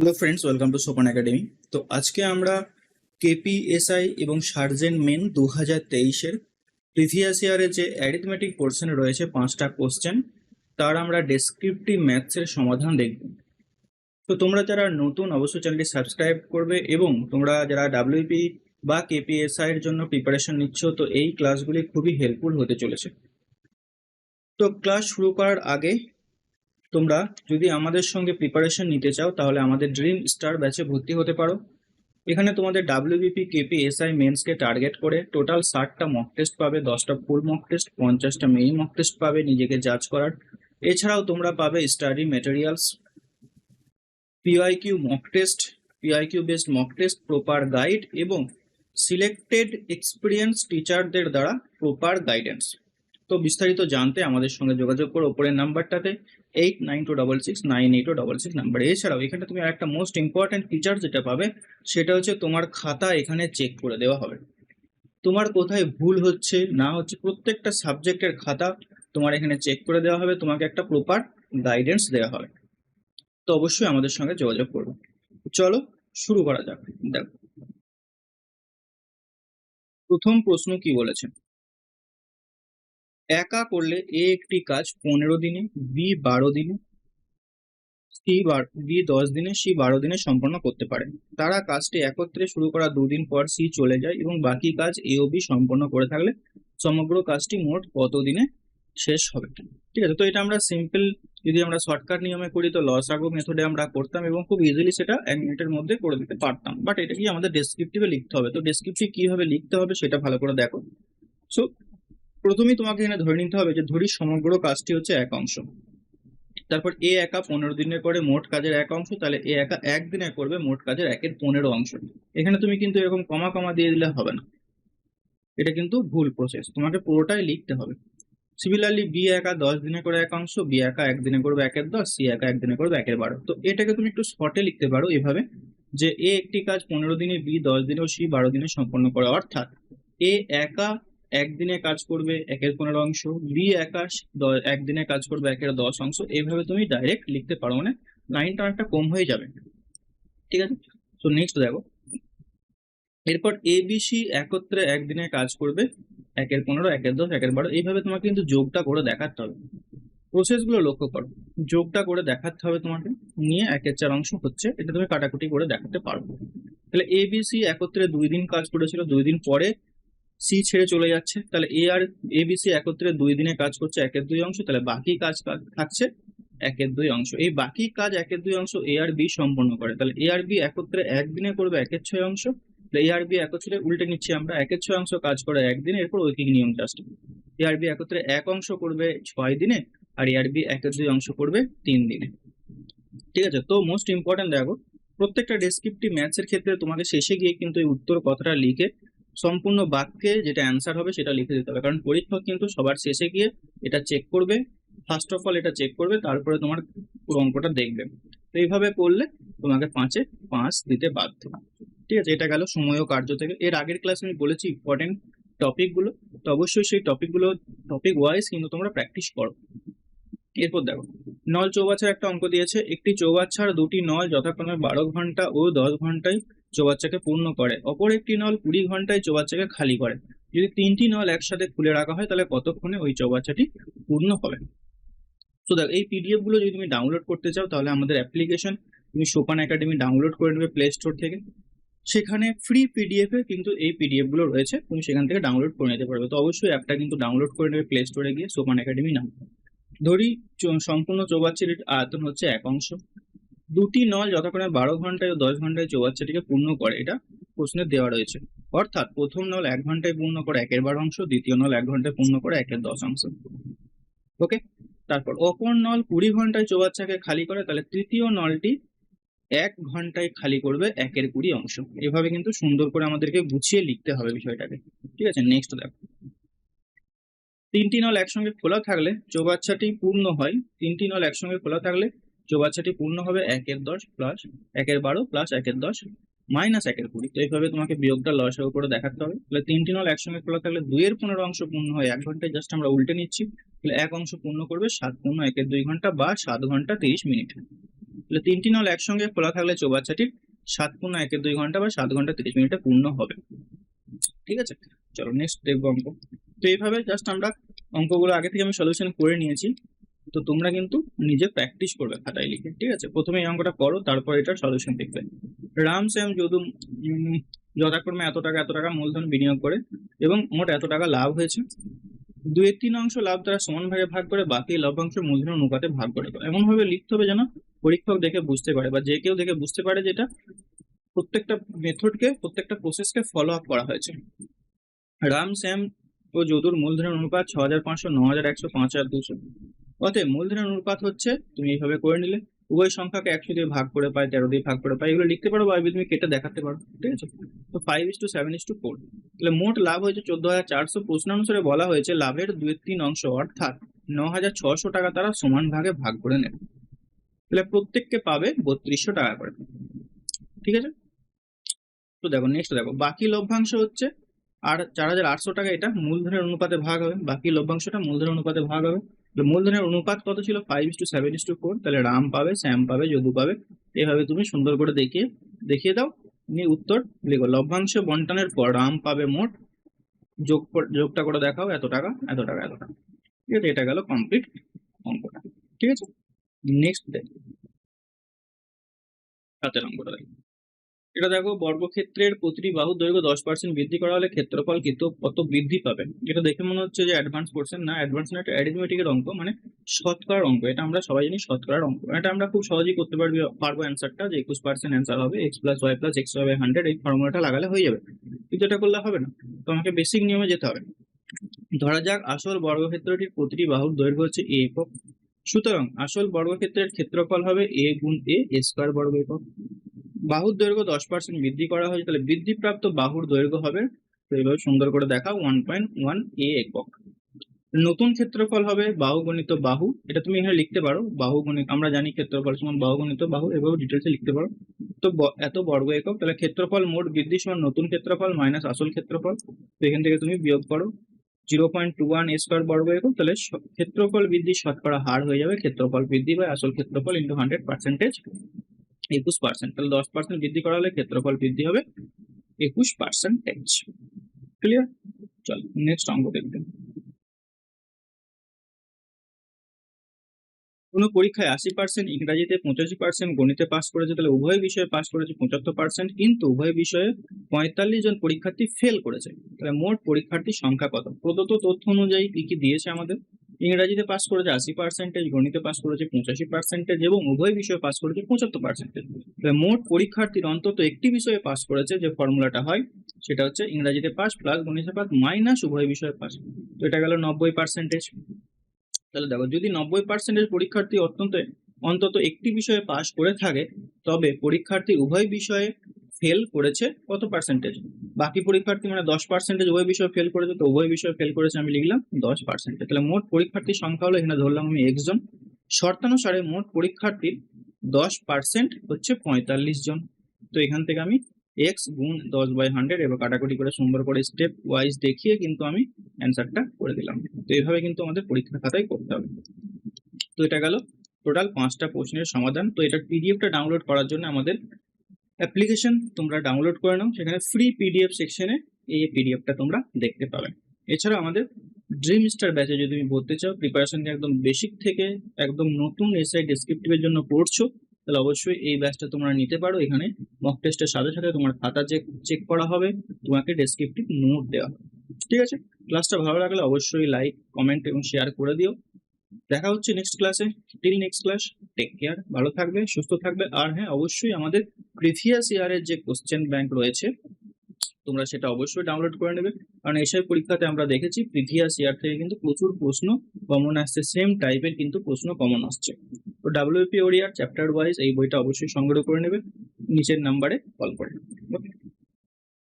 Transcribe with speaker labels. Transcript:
Speaker 1: Hello friends welcome to Sopan academy তো আজকে আমরা কেপিএসআই এবং সার্জেন্ট মেন দু হাজার তেইশের প্রিভিয়াস ইয়ারে যে অ্যারিথমেটিক পোর্শন রয়েছে পাঁচটা কোশ্চেন তার আমরা ডেসক্রিপটিভ ম্যাথসের সমাধান দেখব। তো তোমরা যারা নতুন, অবশ্যই চ্যানেলটি সাবস্ক্রাইব করবে এবং তোমরা যারা ডাব্লিউপি বা কেপিএসআই এর জন্য প্রিপারেশন নিচ্ছ, তো এই ক্লাসগুলি খুবই হেল্পফুল হতে চলেছে। তো ক্লাস শুরু করার আগে তোমরা যদি আমাদের সঙ্গে প্রিপারেশন নিতে চাও, তাহলে আমাদের ড্রিম স্টার ব্যাচে ভর্তি হতে পারো। এখানে তোমাদের ডাব্লিউবিপি কেপি এসআই মেন্সকে টার্গেট করে টোটাল ষাটটা মক টেস্ট পাবে, দশটা ফুল মক টেস্ট পঞ্চাশটা মেইন মক টেস্ট পাবে নিজেকে জাজ করার। এছাড়াও তোমরা পাবে study materials PIQ mock test PIQ based mock test proper guide এবং সিলেক্টেড এক্সপিরিয়েন্স টিচারদের দ্বারা প্রপার গাইডেন্স তো বিস্তারিত জানতে আমাদের সঙ্গে যোগাযোগ করো ওপরের নাম্বারটাতে eight nine two double six nine eight double six number এছাড়াও এখানে তুমি একটা মোস্ট ইম্পর্ট্যান্ট ফিচার যেটা পাবে, সেটা হচ্ছে তোমার খাতা এখানে চেক করে দেওয়া হবে। তোমার কোথায় ভুল হচ্ছে, না হচ্ছে, প্রত্যেকটা সাবজেক্টের খাতা তোমার এখানে চেক করে দেওয়া হবে, তোমাকে একটা প্রপার গাইডেন্স দেওয়া হবে। তো অবশ্যই আমাদের সঙ্গে যোগাযোগ করো। চলো শুরু করা যাক। দেখো। প্রথম প্রশ্ন কি বলেছে? একা করলে এ একটি কাজ পনেরো দিনে, বি বারো দিনে, সি বি দশ দিনে, সি বারো দিনে সম্পন্ন করতে পারে। তারা কাজটি একত্রে শুরু করা দুদিন পর সি চলে যায় এবং বাকি কাজ এ ও বি সম্পন্ন করে থাকলে সমগ্র কাজটি মোট কত দিনে শেষ হবে? ঠিক আছে, তো এটা আমরা সিম্পল যদি আমরা শর্টকাট নিয়মে করি, তো লস আগো মেথডে আমরা করতাম এবং খুব ইজিলি সেটা এক মিনিটের মধ্যে করে দিতে পারতাম। বাট এটা কি আমাদের ডেসক্রিপটিভে লিখতে হবে। তো ডেসক্রিপটিভ কীভাবে লিখতে হবে সেটা ভালো করে দেখো। সো প্রথমেই তোমাকে এখানে ধরে নিতে হবে যে ধরি সমগ্র কাজটি হচ্ছে এক অংশ। তারপর এ একা পনেরো দিনে করে মোট কাজের এক অংশ, তাহলে এ একা একদিনে করবে মোট কাজের একের পনেরো অংশ। এখানে তুমি কিন্তু এরকম কমা কমা দিয়ে দিলে হবে না। এটা কিন্তু ভুল প্রসেস তোমাকে পুরোটাই লিখতে হবে। সিমিলারলি বি একা দশ দিনে করে এক অংশ, বি একা একদিনে করবে একের দশ, সি একা একদিনে করবে একের বারো। তো এটাকে তুমি একটু শর্টে লিখতে পারো এভাবে, যে এ একটি কাজ পনেরো দিনে, বি দশ দিনে ও সি বারো দিনে সম্পন্ন করে। অর্থাৎ এ একা একদিনে কাজ করবে একের পনেরো অংশ বি একাশ একদিনে কাজ করবে একের দশ অংশ এইভাবে তুমি ডাইরেক্ট লিখতে পারো মানে লাইনটা অনেকটা কম হয়ে যাবে। ঠিক আছে? তো নেক্সট দেখো। এরপর এ বি সি একত্রে একদিনে কাজ করবে, একের পনেরো, একের দশ, একের বারো, এইভাবে তোমাকে কিন্তু যোগটা করে দেখাতে হবে। প্রসেসগুলো লক্ষ্য করো। যোগটা করে দেখাতে হবে তোমাকে, নিয়ে একের চার অংশ হচ্ছে, এটা তুমি কাটাকুটি করে দেখাতে পারবে তাহলে এ বি সি একত্রে দুই দিন কাজ করেছিল, দুই দিন পরে সি ছেড়ে চলে যাচ্ছে। তাহলে এ আর এ বি সি একত্রে দুই দিনে কাজ করছে একের দুই অংশ, তাহলে বাকি কাজ থাকছে একের দুই অংশ। এই বাকি কাজ একের দুই অংশ এ আর বি সম্পন্ন করে। তাহলে এ আর বি একত্রে একদিনে করবে একের ছয় অংশ। তাহলে এ আর বি একত্রে উল্টে নিচ্ছি আমরা, একের ছয় অংশ কাজ করে একদিনে এরপর ঐকিক নিয়ম জাস্ট এ আর বি একত্রে এক অংশ করবে ছয় দিনে, আর এ আর বি একের দুই অংশ করবে তিন দিনে। ঠিক আছে? তো মোস্ট ইম্পর্টেন্ট দেখো, প্রত্যেকটা ডেসক্রিপটিভ ম্যাথসের ক্ষেত্রে তোমাকে শেষে গিয়ে কিন্তু এই উত্তর কথাটা লিখে সম্পূর্ণ বাক্যে যেটা অ্যান্সার হবে সেটা লিখে দিতে হবে। কারণ পরীক্ষক কিন্তু সবার শেষে গিয়ে এটা চেক করবে ফার্স্ট অফ অল এটা চেক করবে, তারপরে তোমার পুরো অঙ্কটা দেখবে। তো এইভাবে করলে তোমাকে পাঁচে পাঁচ দিতে বাধ্য। ঠিক আছে, এটা গেল সময় ও কার্য থেকে। এর আগের ক্লাসে আমি বলেছি ইম্পর্টেন্ট টপিকগুলো তো অবশ্যই সেই টপিকগুলো টপিক ওয়াইজ কিন্তু তোমরা প্র্যাকটিস করো। এরপর দেখো, নল চৌবাচ্চার একটা অঙ্ক দিয়েছে, একটি চৌবাচ্চার দুটি নল যথাক্রমে বারো ঘণ্টা ও দশ ঘন্টায় চৌবাচ্চাকে পূর্ণ করে। অপর একটি নল কুড়ি ঘন্টায় চৌবাচ্চাকে খালি করে। যদি তিনটি নল একসাথে খুলে রাখা হয়, তাহলে কতক্ষণে ওই চৌবাচ্চাটি পূর্ণ হবে? তো দেখ, এই পিডিএফগুলো যদি তুমি ডাউনলোড করতে চাও, তাহলে আমাদের অ্যাপ্লিকেশন তুমি সোপান একাডেমি ডাউনলোড করে নেবে প্লে স্টোর থেকে। সেখানে ফ্রি পিডিএফ কিন্তু এই পিডিএফগুলো রয়েছে, তুমি সেখান থেকে ডাউনলোড করে নিতে পারবে। তো অবশ্যই অ্যাপটা কিন্তু ডাউনলোড করে নেবে প্লে স্টোরে গিয়ে সোপান একাডেমি নাম। ধরি সম্পূর্ণ চৌবাচ্চার আয়তন হচ্ছে এক অংশ। দুটি নল যথাক্রমে বারো ঘন্টায় ও দশ ঘন্টায় চৌবাচ্চাটিকে পূর্ণ করে, এটা প্রশ্নে দেওয়া রয়েছে। অর্থাৎ প্রথম নল এক ঘন্টায় পূর্ণ করে একের বারো অংশ, দ্বিতীয় নল এক ঘন্টায় পূর্ণ করে একের দশ অংশ। ওকে? তারপর অপর নল কুড়ি ঘন্টায় চৌবাচ্চাকে খালি করে, তাহলে তৃতীয় নলটি এক ঘন্টায় খালি করবে একের কুড়ি অংশ। এভাবে কিন্তু সুন্দর করে আমাদেরকে গুছিয়ে লিখতে হবে বিষয়টাকে। ঠিক আছে? নেক্সট দেখো। তিনটি নল একসঙ্গে খোলা থাকলে চৌবাচ্চাটি পূর্ণ হয়। তিনটি নল একসঙ্গে খোলা থাকলে চৌবাচ্চাটি পূর্ণ হবে একের দশ প্লাস একের বারো প্লাস একের দশ মাইনাস একের কুড়ি। তো এইভাবে তোমাকে বিয়োগটা লসের উপরে দেখাতে হবে। তাহলে তিনটি নল একসঙ্গে খোলা থাকলে দুইয়ের পনেরো অংশ পূর্ণ হয় এক ঘন্টায়। জাস্ট আমরা উল্টে নিচ্ছি। তাহলে এক অংশ পূর্ণ করবে সাত পূর্ণ একের দুই ঘণ্টা বা সাত ঘণ্টা তিরিশ মিনিট। তাহলে তিনটি নল একসঙ্গে খোলা থাকলে চৌবাচ্চাটির সাত পূর্ণ একের দুই ঘণ্টা বা সাত ঘণ্টা তিরিশ মিনিটে পূর্ণ হবে। ঠিক আছে? চলো নেক্সট দেখব অঙ্ক। তো এইভাবে জাস্ট আমরা অঙ্কগুলো আগে থেকে আমি সলিউশন করে নিয়েছি। তো তোমরা কিন্তু নিজে প্র্যাকটিস করবে খাতায় লিখে, ঠিক আছে? প্রথমে এই অঙ্কটা করো, তারপর এটার সলিউশন দেখবে। রাম শ্যাম যদু যথাক্রমে এত টাকা এত টাকা মূলধন বিনিয়োগ করে এবং মোট এত টাকা লাভ হয়েছে। দুই তিন অংশ লাভ তারা সমান ভাগে করে বাকি লভ্যাংশ মূলধন অনুপাতে ভাগ করে দেবে এমন লিখতে হবে যেন পরীক্ষক দেখে বুঝতে পারে বা যে কেউ দেখে বুঝতে পারে যেটা প্রত্যেকটা মেথডকে প্রত্যেকটা প্রসেসকে ফলো আপ করা হয়েছে। রাম শ্যাম ও যদুর মূলধনের অনুপাত ছ হাজার পাঁচশো, ন হাজার একশো, পাঁচ হাজার দুশো। অতএব মূলধনের অনুপাত হচ্ছে, তুমি এইভাবে করে নিলে, উভয় সংখ্যাকে একশো দিয়ে ভাগ করে পাই, তেরো দিয়ে ভাগ করে পাই, এগুলো লিখতে পারো বা তুমি কেটে দেখাতে পারো, ঠিক আছে? তো five is two seven is two four তাহলে মোট লাভ হয়েছে চোদ্দ হাজার চারশো প্রশ্ন অনুসারে বলা হয়েছে লাভের দুই তিন অংশ, অর্থাৎ ন হাজার ছশো টাকা তারা সমান ভাগে ভাগ করে নেবে। তাহলে প্রত্যেককে পাবে বত্রিশশো টাকা করে। ঠিক আছে? তো দেখো নেক্সট দেখো, বাকি লভ্যাংশ হচ্ছে, আর চার হাজার আটশো টাকা, এটা মূলধনের অনুপাতে ভাগ হবে, বাকি লভ্যাংশটা মূলধনের অনুপাতে ভাগ হবে। তাহলে মূলধনের অনুপাত কত ছিল? Five two seven two four তাহলে রাম পাবে, শ্যাম পাবে, যদু পাবে। এভাবে তুমি সুন্দর করে দেখিয়ে দেখিয়ে দাও, নিয়ে উত্তর লিখো। লভ্যাংশ বন্টনের পর রাম পাবে মোট, যোগ যোগটা করে দেখাও, এত টাকা এত টাকা এত টাকা। ঠিক আছে, এটা গেল কমপ্লিট অঙ্কটা। ঠিক আছে? নেক্সট দেখ। হাতের অঙ্কটা দেখো। এটা দেখো, বর্গক্ষেত্রের প্রতিটি বাহুর দৈর্ঘ্য দশ পার্সেন্ট বৃদ্ধি করা হলে ক্ষেত্রফল কিন্তু কত বৃদ্ধি পাবে? এটা দেখে মনে হচ্ছে যে অ্যাডভান্স পোর্শন না অ্যাডভান্স না, এটা অ্যারিথমেটিকের অঙ্ক মানে শতকরার অঙ্ক, এটা আমরা সবাই জানি শতকরার অঙ্ক। এটা আমরা খুব সহজেই করতে পারবি, পারব অ্যান্সারটা যে একুশ পার্সেন্ট অ্যান্সার হবে x plus y plus x y hundred এই ফর্মুলাটা লাগালে হয়ে যাবে। কিন্তু এটা করলে হবে না তোমাকে বেসিক নিয়মে যেতে হবে। ধরা যাক, আসল বর্গক্ষেত্রটির প্রতিটি বাহুর দৈর্ঘ্য হচ্ছে এ একক। সুতরাং, আসল বর্গক্ষেত্রের ক্ষেত্রফল হবে এ গুণ এ স্কোয়ার বর্গ একক। বাহুর দৈর্ঘ্য দশ পার্সেন্ট বৃদ্ধি করা হয়েছে, তাহলে বৃদ্ধিপ্রাপ্ত বাহুর দৈর্ঘ্য হবে, তো এইভাবে সুন্দর করে দেখা ওয়ান পয়েন্ট ওয়ান এ একক। নতুন ক্ষেত্রফল হবে বাহু গণিত বাহু, এটা তুমি এখানে লিখতে পারো বাহু গণিত আমরা জানি ক্ষেত্রফল সমান বাহু গণিত বাহু, এভাবে ডিটেলসে লিখতে পারো। তো এত বর্গ একক, তাহলে ক্ষেত্রফল মোট বৃদ্ধি সমান নতুন ক্ষেত্রফল মাইনাস আসল ক্ষেত্রফল, তো এখান থেকে তুমি বিয়োগ করো zero point two one square বর্গ একক, তাহলে ক্ষেত্রফল বৃদ্ধি শতকরা হার হয়ে যাবে, ক্ষেত্রফল বৃদ্ধি বা আসল ক্ষেত্রফল ইন্টু হান্ড্রেড পার্সেন্টেজ একুশ পার্সেন্ট তাহলে দশ পার্সেন্ট বৃদ্ধি করা হলে ক্ষেত্রফল বৃদ্ধি হবে একুশ পার্সেন্টেজ ক্লিয়ার চল নেক্সট অঙ্ক দেখবে কোনো পরীক্ষায় আশি পার্সেন্ট ইংরাজিতে পঁচাশি পার্সেন্ট গণিতে পাস করেছে, তাহলে উভয় বিষয়ে পাস করেছে পঁচাত্তর পার্সেন্ট কিন্তু উভয় বিষয়ে পঁয়তাল্লিশ জন পরীক্ষার্থী ফেল করেছে। তাহলে মোট পরীক্ষার্থীর সংখ্যা কত? প্রদত্ত তথ্য অনুযায়ী কি কি দিয়েছে আমাদের? ইংরাজিতে পাস করেছে আশি পার্সেন্টেজ গণিতে পাস করেছে পঁচাশি পার্সেন্টেজ এবং উভয় বিষয়ে পাস করেছে পঁচাত্তর পার্সেন্টেজ মোট পরীক্ষার্থীর অন্তত একটি বিষয়ে পাস করেছে যে ফর্মুলাটা হয়, সেটা হচ্ছে ইংরাজিতে পাস প্লাস গণিতে পাস মাইনাস উভয় বিষয়ে পাস তো এটা গেল নব্বই পার্সেন্টেজ তাহলে দেখো, যদি নব্বই পার্সেন্টেজ পরীক্ষার্থী অত্যন্ত, অন্তত একটি বিষয়ে পাস করে থাকে, তবে পরীক্ষার্থী উভয় বিষয়ে ফেল করেছে কত পার্সেন্টেজ বাকি পরীক্ষার্থী মানে দশ পার্সেন্টেজ উভয় বিষয়ে ফেল করেছে, তো উভয় বিষয়ে ফেল করেছে আমি লিখলাম দশ পার্সেন্টেজ তাহলে মোট পরীক্ষার্থীর সংখ্যা হলো এখানে ধরলাম আমি এক্স জন। শর্তানুসারে মোট পরীক্ষার্থীর দশ পার্সেন্ট হচ্ছে পঁয়তাল্লিশ জন। তো এখান থেকে আমি এক্স গুণ দশ বাই হান্ড্রেড এবার কাটাকুটি করে সুন্দর করে স্টেপ ওয়াইজ দেখিয়ে কিন্তু আমি অ্যান্সারটা করে দিলাম। তো এইভাবে কিন্তু আমাদের পরীক্ষা খাতায় করতে হবে। তো এটা গেল টোটাল পাঁচটা প্রশ্নের সমাধান। তো এটার পিডিএফটা ডাউনলোড করার জন্য আমাদের অ্যাপ্লিকেশন তোমরা ডাউনলোড করে নাও, সেখানে ফ্রি পিডিএফ সেকশনে এই পিডিএফটা তোমরা দেখতে পাবে। এছাড়া আমাদের ড্রিম স্টার ব্যাচে যদি তুমি ভর্তি চাও প্রিপারেশন একদম বেসিক থেকে একদম নতুন এসআই ডেসক্রিপটিভের জন্য পড়ছো, তাহলে অবশ্যই এই ব্যাচটা তোমরা নিতে পারো। এখানে মক টেস্টের সাথে সাথে তোমার খাতা চেক চেক করা হবে, তোমাকে ডেসক্রিপটিভ নোট দেওয়া হবে। ঠিক আছে? ক্লাসটা ভালো লাগলে অবশ্যই লাইক কমেন্ট এবং শেয়ার করে দিও। দেখা হচ্ছে নেক্সট ক্লাসে till next class take care ভালো থাকবে, সুস্থ থাকবে। আর হ্যাঁ অবশ্যই আমাদের প্রিভিয়াস ইয়ারের যে কোশ্চেন ব্যাংক রয়েছে, তোমরা সেটা অবশ্যই ডাউনলোড করে নেবে। কারণ এসআই পরীক্ষাতে আমরা দেখেছি প্রিভিয়াস ইয়ার থেকে কিন্তু প্রচুর প্রশ্ন কমন আসছে সেম টাইপের কিন্তু প্রশ্ন কমন আসছে। তো ডাব্লিউপি ওরিয়ার চ্যাপ্টার ওয়াইজ এই বইটা অবশ্যই সংগ্রহ করে নেবে, নিচের নাম্বারে কল করে ওকে